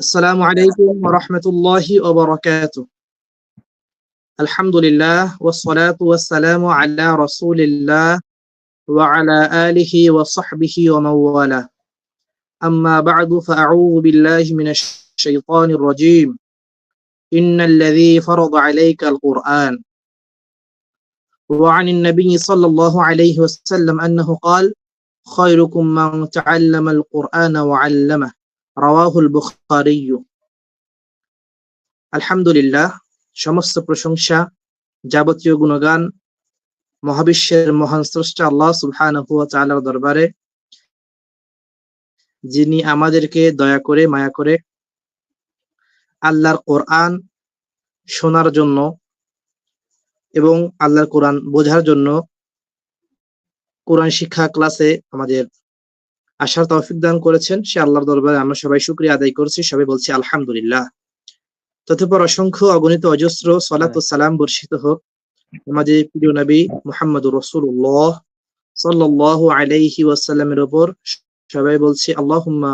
السلام عليكم ورحمة الله وبركاته. الحمد لله والصلاة والسلام على رسول الله وعلى آله وصحبه ومن أما بعد فأعوذ بالله من الشيطان الرجيم. إن الذي فرض عليك القرآن. وعن النبي صلى الله عليه وسلم أنه قال خيركم من تعلم القرآن وعلمه. রাওয়াহুল বুখারী আলহামদুলিল্লাহ, সমস্ত প্রশংসা, যাবতীয় গুণগান, মহাবিশ্বের মহান স্রষ্টা আল্লাহ সুবহানাহু ওয়া তাআলার দরবারে, যিনি আমাদেরকে দয়া করে, মায়া করে আল্লাহর কোরআন শোনার জন্য এবং আল্লাহর কোরআন বোঝার জন্য কোরআন শিক্ষা ক্লাসে আমাদের আসার তৌফিক দান করেছেন। সে আল্লাহর দরবারে আমরা সবাই শুক্রিয়া আদায় করছি, সবাই বলছি আলহামদুলিল্লাহ। ততপর অসংখ্য অগণিত অজস্র সলাত সালাম বর্ষিত হোক। আমাদের প্রিয় নবী মুহাম্মদ রসুল্লাহ সাল্লাল্লাহু আলাইহি ওয়াসাল্লামের উপর সবাই বলছি, আল্লাহুম্মা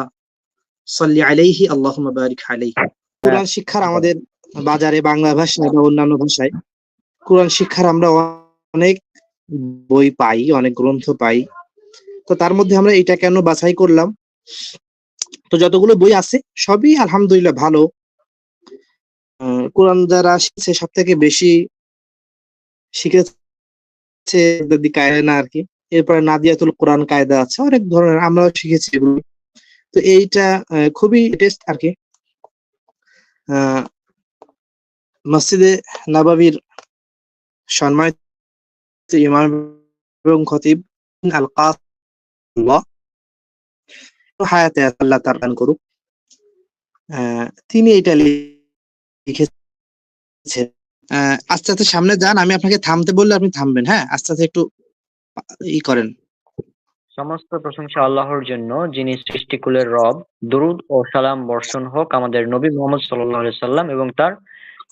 সাল্লি আলাইহি, আল্লাহুম্মা বারিক আলাইহি। কোরআন শিক্ষার আমাদের বাজারে বাংলা ভাষায় বা অন্যান্য ভাষায়, কোরআন শিক্ষার আমরা অনেক বই পাই, অনেক গ্রন্থ পাই। তো তার মধ্যে আমরা এটা কেন বাছাই করলাম? তো যতগুলো বই আছে, সবই আলহামদুলিল্লাহ ভালো। কোরআন যারা শিখছে, সব থেকে বেশি শিখেছে আর কি। এরপরে নাদিয়াতুল কোরআন কায়দা আছে, অনেক ধরনের, আমরাও শিখেছি এগুলো। তো এইটা খুবই টেস্ট আর কি। মসজিদে নবাবির সম্মানিত ইমাম এবং খতিব আল কাস হায়াতে আল্লাহ তার দান করুক। তিনি এটা লিখেছেন। আস্তে আস্তে সামনে যান, আমি আপনাকে থামতে বললে আপনি থামবেন হ্যাঁ? আস্তে আস্তে একটু ই করেন। সমস্ত প্রশংসা আল্লাহর জন্য, যিনি সৃষ্টিকুলের রব, দুরুদ ও সালাম বর্ষণ হোক আমাদের নবী মোহাম্মদ সাল্লাহ সাল্লাম এবং তার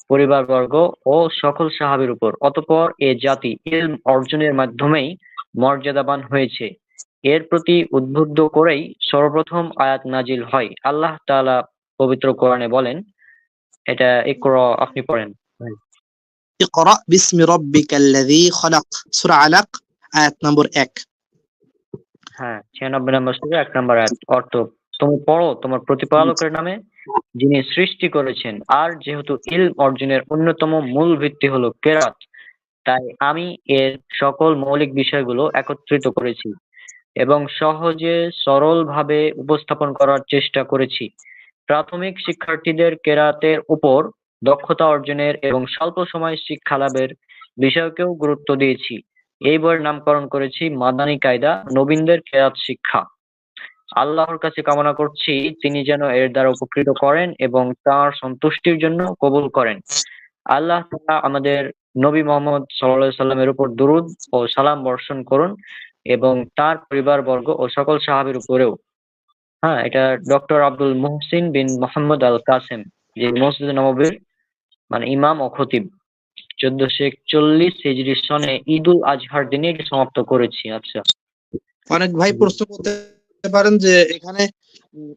পরিবারবর্গ ও সকল সাহাবির উপর। অতপর এ জাতি ইলম অর্জনের মাধ্যমেই মর্যাদাবান হয়েছে। এর প্রতি উদ্বুদ্ধ করেই সর্বপ্রথম আয়াত নাজিল হয়। আল্লাহ তাআলা পবিত্র কোরআনে বলেন এটা ইকরা আপনি পড়েন। ইকরা বিসমি রাব্বিকাল্লাযী খলাক। সূরা আলাক আয়াত নম্বর 1 হ্যাঁ 96 নম্বর সূরা 1 নম্বর আয়াত। অর্থ তুমি পড়ো তোমার প্রতিপালকের নামে যিনি সৃষ্টি করেছেন। আর যেহেতু ইলম অর্জনের অন্যতম মূল ভিত্তি হলো কেরাত তাই আমি এর সকল মৌলিক বিষয়গুলো একত্রিত করেছি। এবং সহজে সরলভাবে উপস্থাপন করার চেষ্টা করেছি। প্রাথমিক শিক্ষার্থীদের কেরাতের উপর দক্ষতা অর্জনের এবং স্বল্প সময় শিক্ষা লাভের বিষয়কেও গুরুত্ব দিয়েছি। এই বইয়ের নামকরণ করেছি মাদানী কায়দা নবীনদের কেরাত শিক্ষা। আল্লাহর কাছে কামনা করছি তিনি যেন এর দ্বারা উপকৃত করেন এবং তার সন্তুষ্টির জন্য কবুল করেন। আল্লাহ আমাদের নবী মোহাম্মদ সাল্লাহ সাল্লামের উপর দুরুদ ও সালাম বর্ষণ করুন। এবং তার পরিবারবর্গ ও সকল সাহাবের উপরেও। হ্যাঁ এটা ডক্টর আব্দুল মুহসিন বিন মোহাম্মদ আল কাসেম যে মসজিদ নববীর মানে ইমাম ও খতিব। চোদ্দশো একচল্লিশ হিজরি সনে ঈদুল আজহার দিনে এটি সমাপ্ত করেছি। আচ্ছা। অনেক ভাই প্রশ্ন করতে পারেন যে এখানে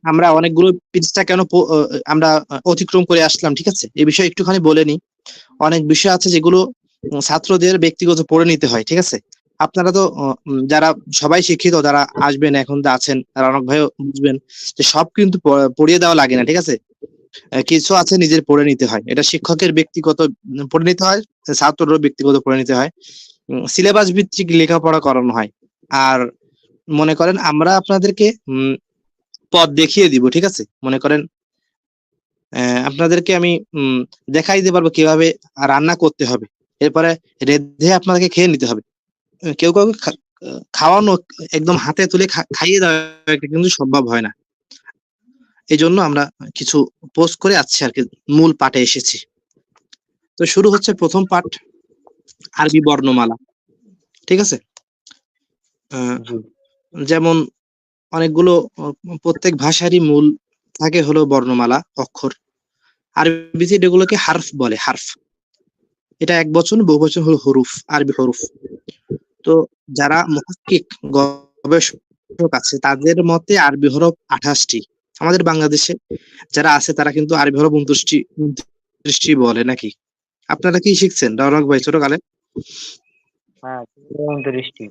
আমরা অনেকগুলো পৃষ্ঠা কেন আমরা অতিক্রম করে আসলাম, ঠিক আছে? এই বিষয়ে একটুখানি বলে নি অনেক বিষয় আছে যেগুলো ছাত্রদের ব্যক্তিগত পড়ে নিতে হয়, ঠিক আছে? আপনারা তো যারা সবাই শিক্ষিত, যারা আসবেন এখন তো আছেন, রনক ভাইও বুঝবেন যে সব কিন্তু পড়িয়ে দেওয়া লাগে না, ঠিক আছে? কিছু আছে নিজের পড়ে নিতে হয়। এটা শিক্ষকের ব্যক্তিগত পড়ে নিতে হয়, ছাত্ররও ব্যক্তিগত পড়ে নিতে হয়। সিলেবাস ভিত্তিক লেখাপড়া করানো হয়। আর মনে করেন আমরা আপনাদেরকে পথ দেখিয়ে দিব, ঠিক আছে? মনে করেন আপনাদেরকে আমি দেখাই দিতে পারব কীভাবে রান্না করতে হবে। এরপরে রেধে আপনাদেরকে খেয়ে নিতে হবে। কেউ কাউকে খাওয়ানো একদম হাতে তুলে খাইয়ে দেওয়া কিন্তু সম্ভব হয় না। এই জন্য আমরা কিছু পোস্ট করে আসছি আর কি মূল পাঠে এসেছি। তো শুরু হচ্ছে প্রথম পাঠ আরবি বর্ণমালা। ঠিক আছে? যেমন অনেকগুলো প্রত্যেক ভাষারই মূল থাকে হলো বর্ণমালা অক্ষর। আরবিতে এগুলোকে হার্ফ বলে হার্ফ। এটা এক বচন বহু বচন হলো হরুফ আরবি হরুফ। তো যারা মহাকিক গবেষক আছে তাদের মতে আরবি হরফ আঠাশটি। আমাদের বাংলাদেশে যারা আছে তারা কিন্তু আরবি হরফ উনত্রিশটি উনত্রিশটি বলে নাকি? আপনারা কি শিখছেন? রৌনক ভাই ছোটকালে? হ্যাঁ উনত্রিশটি।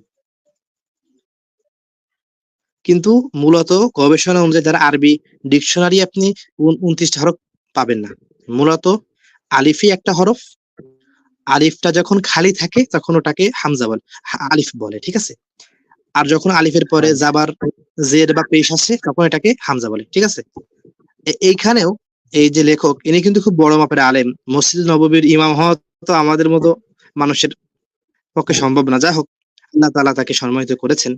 কিন্তু মূলত গবেষণা অনুযায়ী যারা আরবি ডিকশনারি আপনি উন- উনত্রিশটা হরফ পাবেন না। মূলত আলিফি একটা হরফ আলিফটা যখন খালি থাকে তখন ওটাকে হামজা বলে আলিফ বলে ঠিক আছে? আর যখন আলিফের পরে হ্যাঁ। জাবার জের বা পেশ আসে তখন এটাকে হামজা বলে ঠিক আছে? এইখানেও এই যে লেখক ইনি কিন্তু খুব বড় মাপের আলেম। মসজিদ নববীর ইমাম হওয়া তো আমাদের মতো মানুষের পক্ষে সম্ভব না। যা হোক আল্লাহ তালা তাকে সম্মানিত করেছেন।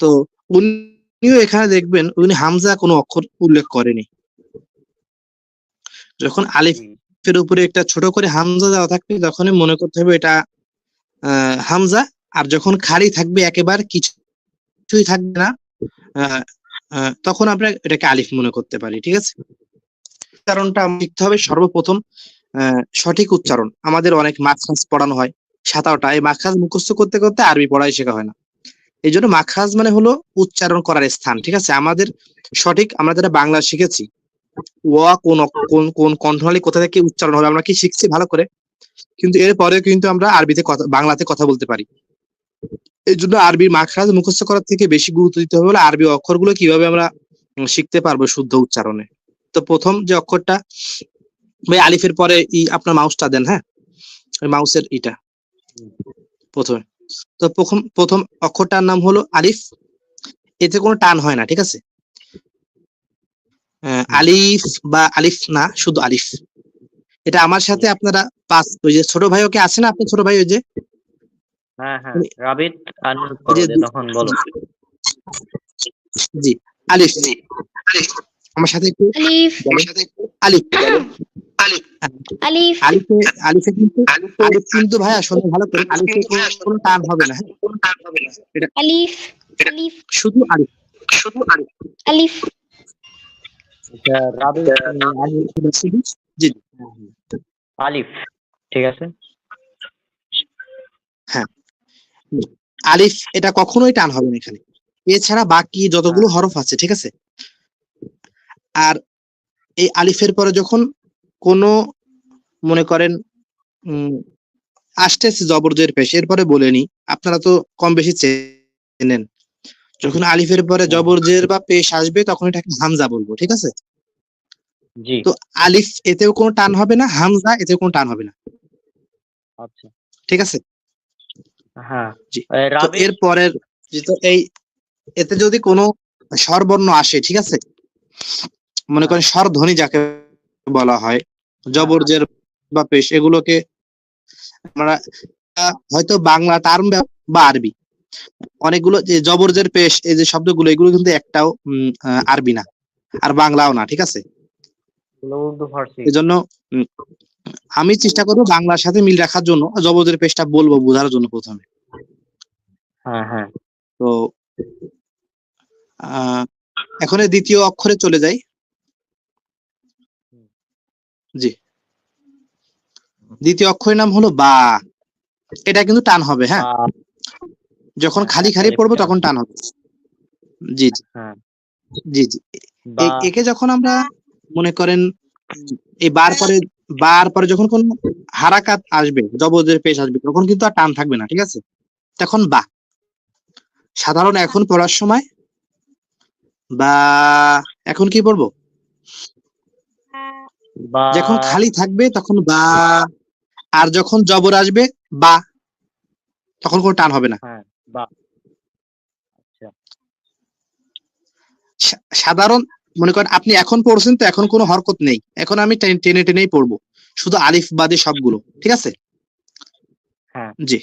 তো উনিও এখানে দেখবেন উনি হামজা কোনো অক্ষর উল্লেখ করেনি। যখন আলিফের উপরে একটা ছোট করে হামজা দেওয়া থাকবে, তখনই মনে করতে হবে এটা হামজা। আর যখন খালি থাকবে একেবারে কিছু কিছুই থাকবে না তখন আমরা এটাকে আলিফ মনে করতে পারি, ঠিক আছে? উচ্চারণটা শিখতে হবে সর্বপ্রথম সঠিক উচ্চারণ। আমাদের অনেক মাখরাজ পড়ানো হয় সাতারোটা এই মাখরাজ মুখস্থ করতে করতে আরবি পড়াই শেখা হয় না। এই জন্য মাখরাজ মানে হলো উচ্চারণ করার স্থান, ঠিক আছে? আমাদের সঠিক, আমরা যারা বাংলা শিখেছি ওয়া কোন কোন কোন কণ্ঠনালী কোথা থেকে উচ্চারণ হবে, আমরা কি শিখছি ভালো করে? কিন্তু এর পরেও কিন্তু আমরা আরবিতে কথা, বাংলাতে কথা বলতে পারি। এই জন্য আরবির মাখরাজ মুখস্থ করার থেকে বেশি গুরুত্ব দিতে হবে বলে আরবি অক্ষরগুলো কীভাবে আমরা শিখতে পারব শুদ্ধ উচ্চারণে। তো প্রথম যে অক্ষরটা, ভাই আলিফের পরে ই আপনার মাউসটা দেন হ্যাঁ? মাউসের ইটা। প্রথমে। তো প্রথম প্রথম অক্ষরটার নাম হলো আলিফ। এতে কোনো টান হয় না, ঠিক আছে? আলিফ বা আলিফ না শুধু আলিফ। এটা আমার সাথে আপনারা পাঁচ ওই যে ছোট ভাই ওকে আছে না আপনার ছোট ভাই ওই যে? হ্যাঁ হ্যাঁ তখন বলো। জি আলিফ। আমার সাথে একটু আলিফ। আলিফ। আলিফ। আলিফে। আলিফে কিন্তু আলিফ কিন্তু ভাই আসলে ভালো করে আলিফে কোনো- কোনো টান হবে না। হ্যাঁ আলিফ আলিফ। শুধু আলিফ। শুধু আলিফ। আলিফ এটা রাবিত শুধু জি জি। আলিফ ঠিক আছে? আলিফ এটা কখনোই টান হবে না এখানে। এছাড়া বাকি যতগুলো হরফ আছে ঠিক আছে? আর এই আলিফের পরে যখন কোনো মনে করেন উম আসতেছে জবরজের পেশ এরপরে বলেনি আপনারা তো কম বেশি চেনেন। যখন আলিফের পরে জবরজের বা পেশ আসবে তখন এটাকে হামজা বলব ঠিক আছে? তো আলিফ এতেও কোনো টান হবে না হামজা এতেও কোনো টান হবে না। আচ্ছা। ঠিক আছে? হ্যাঁ। এর পরের এই এতে যদি কোনো স্বরবর্ণ আসে ঠিক আছে? মনে করেন স্বরধ্বনি যাকে বলা হয় জবরজের বা পেশ এগুলোকে আমরা হয়তো বাংলা টার্ম বা আরবি। অনেকগুলো যে জবরজের পেশ এই যে শব্দগুলো এগুলো কিন্তু একটাও আরবি না। আর বাংলাও না ঠিক আছে? উর্দু ফার্সি। এই আমি চেষ্টা করব বাংলার সাথে মিল রাখার জন্য জবরজের পেশটা বলব বোঝার জন্য প্রথমে। হ্যাঁ হ্যাঁ। তো এখন দ্বিতীয় অক্ষরে চলে যাই। জি। দ্বিতীয় অক্ষরের নাম হলো বা। এটা কিন্তু টান হবে হ্যাঁ? যখন খালি খালি পড়ব তখন টান হবে। জি জি। হ্যাঁ। জি জি। একে যখন আমরা মনে করেন এই বার পরে বার পরে যখন কোন হারাকাত আসবে জবরদের পেশ আসবে তখন কিন্তু আর টান থাকবে না ঠিক আছে? তখন বা। সাধারণ এখন পড়ার সময় বা এখন কি পড়ব? যখন খালি থাকবে তখন বা। আর যখন জবর আসবে বা। তখন কোনো টান হবে না। হ্যাঁ বা। সা- সাধারণ মনে করেন আপনি এখন পড়ছেন তো এখন কোনো হরকত নেই। এখন আমি টেনে টেনে টেনেই পড়ব। শুধু আলিফ বাদে সবগুলো ঠিক আছে? হ্যাঁ। জি।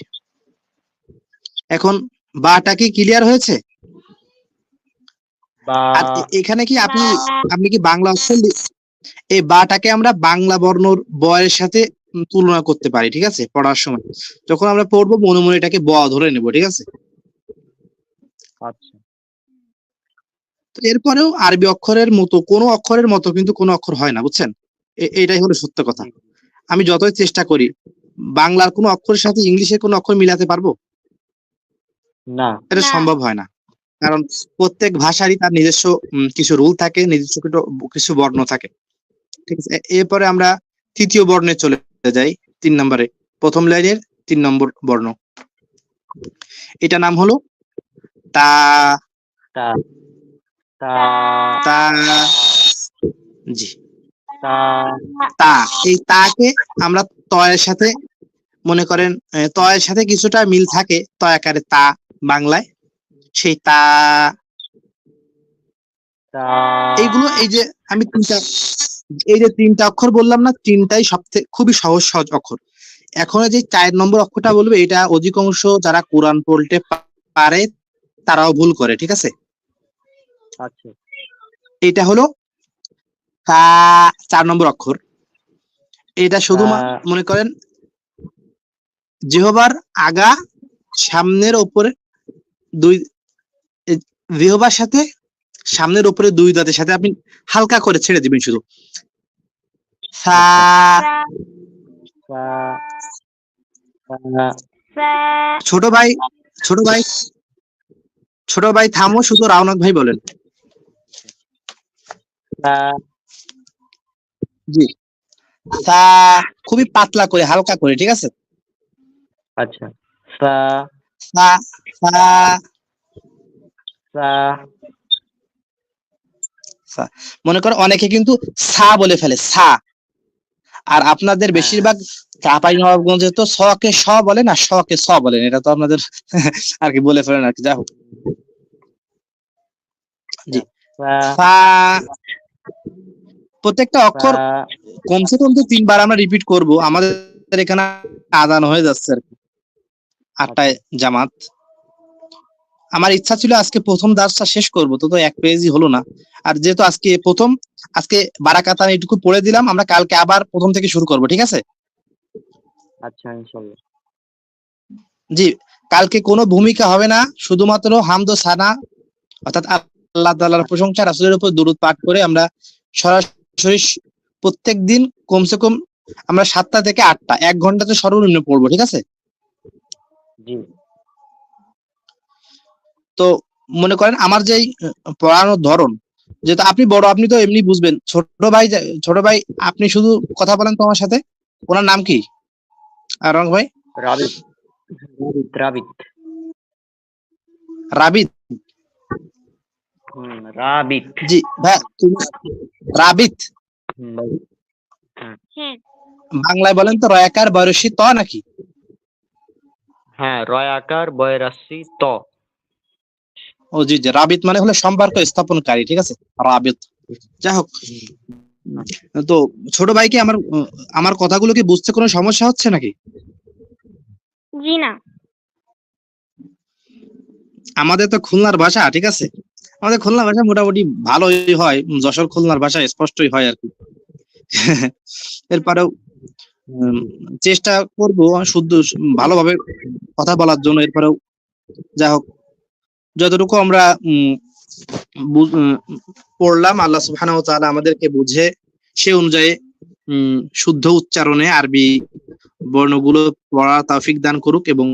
এখন বাটা কি ক্লিয়ার হয়েছে? এখানে কি আপনি আপনি কি বাংলা অক্ষর এই বাটাকে আমরা বাংলা বর্ণর বয়ের সাথে তুলনা করতে পারি ঠিক আছে? পড়ার সময়। যখন আমরা পড়ব মনে মনে এটাকে ব ধরে নেব ঠিক আছে? আচ্ছা। এরপরেও আরবি অক্ষরের মতো কোনো অক্ষরের মতো কিন্তু কোনো অক্ষর হয় না বুঝছেন? এটাই হলো সত্য কথা। আমি যতই চেষ্টা করি বাংলার কোনো অক্ষরের সাথে ইংলিশের কোনো অক্ষর মিলাতে পারব? না। এটা সম্ভব হয় না। কারণ প্রত্যেক ভাষারই তার নিজস্ব কিছু রুল থাকে নিজস্ব কিছু- কিছু বর্ণ থাকে। ঠিক আছে? এরপরে আমরা তৃতীয় বর্ণে চলে যাই তিন নম্বরে। প্রথম লাইনের তিন নম্বর বর্ণ। এটা নাম হলো তা। তা জি। তা এই তাকে আমরা তয়ের সাথে মনে করেন তয়ের সাথে কিছুটা মিল থাকে তয় আকারে তা বাংলায়। সেই তা তা এইগুলো এই যে আমি তিনটা এই যে তিনটা অক্ষর বললাম না তিনটাই সবথেকে খুবই সহজ সহজ অক্ষর। এখন যে চার নম্বর অক্ষরটা বলবে এটা অধিকাংশ যারা কোরআন পড়তে পারে তারাও ভুল করে ঠিক আছে? আচ্ছা। এটা হলো চার নম্বর অক্ষর। এটা শুধু মনে করেন জিহবার আগা সামনের ওপরে দুই জিহবার সাথে সামনের ওপরে দুই দাঁতের সাথে আপনি হালকা করে ছেড়ে দিবেন শুধু। ছোট ভাই ছোট ভাই ছোট ভাই থামো শুধু রাওনাথ ভাই বলেন। তা জি। সা খুবই পাতলা করে হালকা করে ঠিক আছে? আচ্ছা। সা সা সা সা মনে করো অনেকে কিন্তু সা বলে ফেলে সা। আর আপনাদের বেশিরভাগ চাপাই নবাবগঞ্জে তো স কে স বলে না স কে স বলেন এটা তো আপনাদের আর কি বলে ফেলেন আর কি যা হোক। সা সা প্রত্যেকটা অক্ষর কমসে কম তো তিনবার আমরা রিপিট করব। আমাদের এখানে আদান হয়ে যাচ্ছে আর কি। আটটায় জামাত। আমার ইচ্ছা ছিল আজকে প্রথম দাসটা শেষ করব তো তো এক পেজই হলো না। আর যেহেতু আজকে প্রথম আজকে বারাকাতান এইটুকু পড়ে দিলাম আমরা কালকে আবার প্রথম থেকে শুরু করব ঠিক আছে? আচ্ছা ইনশাল্লাহ। জি কালকে কোনো ভূমিকা হবে না শুধুমাত্র হামদ সানা অর্থাৎ আল্লাহ তাআলার প্রশংসা রাসূলের উপর দরুদ পাঠ করে আমরা সরাসরি প্রত্যেক দিন কমসে কম আমরা সাতটা থেকে আটটা এক ঘন্টাতে সর্বনিম্ন পড়ব ঠিক আছে? তো মনে করেন আমার যেই পড়ানোর ধরন যেহেতু আপনি বড় আপনি তো এমনি বুঝবেন ছোট ভাই ছোট ভাই আপনি শুধু কথা বলেন তো আমার সাথে ওনার নাম কি? আর রং ভাই? রাবিত রাবিত। রাবিত। রাবিত। জি ভাই রাবিত। হ্যাঁ। বাংলায় বলেন তো রয়াকার বয়সী ত নাকি? হ্যাঁ রয় আকার বয়রাশি ত। ও জি জি রাবিত মানে হলো সম্পর্ক স্থাপনকারী ঠিক আছে? রাবিত। যাই হোক তো ছোট ভাই কি আমার আমার কথাগুলো কি বুঝতে কোনো সমস্যা হচ্ছে নাকি? জি না। আমাদের তো খুলনার ভাষা ঠিক আছে? আমাদের খুলনা ভাষা মোটামুটি ভালোই হয়। যশোর খুলনার ভাষা স্পষ্টই হয় আর কি। এরপরেও চেষ্টা করব শুদ্ধ, ভালোভাবে কথা বলার জন্য। এরপরেও যা হোক, যতটুকু আমরা পড়লাম, আল্লাহ তাআলা আমাদেরকে বুঝে, সে অনুযায়ী শুদ্ধ উচ্চারণে আরবি বর্ণগুলো পড়া তাফিক দান করুক এবং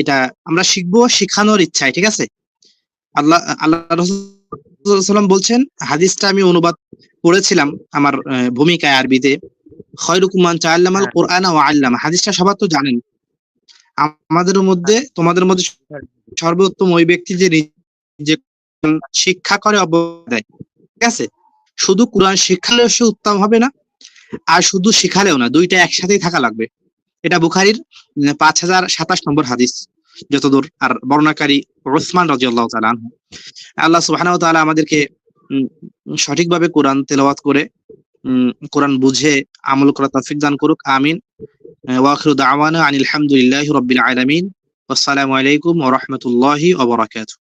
এটা আমরা শিখব, শেখানোর ইচ্ছায়, ঠিক আছে? আল্লাহ আল্লাহ বলছেন হাদিসটা আমি অনুবাদ করেছিলাম আমার ভূমিকায় আরবিতে। খয়রুকুম মান তাআল্লামাল কোরআন ওয়া আল্লামা। হাদিসটা সবার তো জানেন। আমাদের মধ্যে তোমাদের মধ্যে সর্বোত্তম ওই ব্যক্তি যে নিজে শিক্ষা করে অব্যাহত দেয়। ঠিক আছে? শুধু কোরআন শিখালেও সে উত্তম হবে না আর শুধু শিখালেও না দুইটা একসাথেই থাকা লাগবে। এটা বুখারির পাঁচ হাজার সাতাশ নম্বর হাদিস। যতদূর আর বর্ণাকারী ওসমান রাজি আল্লাহ আনহু। আল্লাহ সুবাহ তালা আমাদেরকে সঠিকভাবে কোরআন তেলাওয়াত করে কোরআন বুঝে আমল করা তফিক দান করুক, আমিন। ওয়াখরু দাওয়ানা আনিল আলমিন আসসালামু আলামিন। ওয়াসসালামু আলাইকুম ওরহমতুল্লাহি রাহমাতুল্লাহি ওয়া বারাকাতুহু।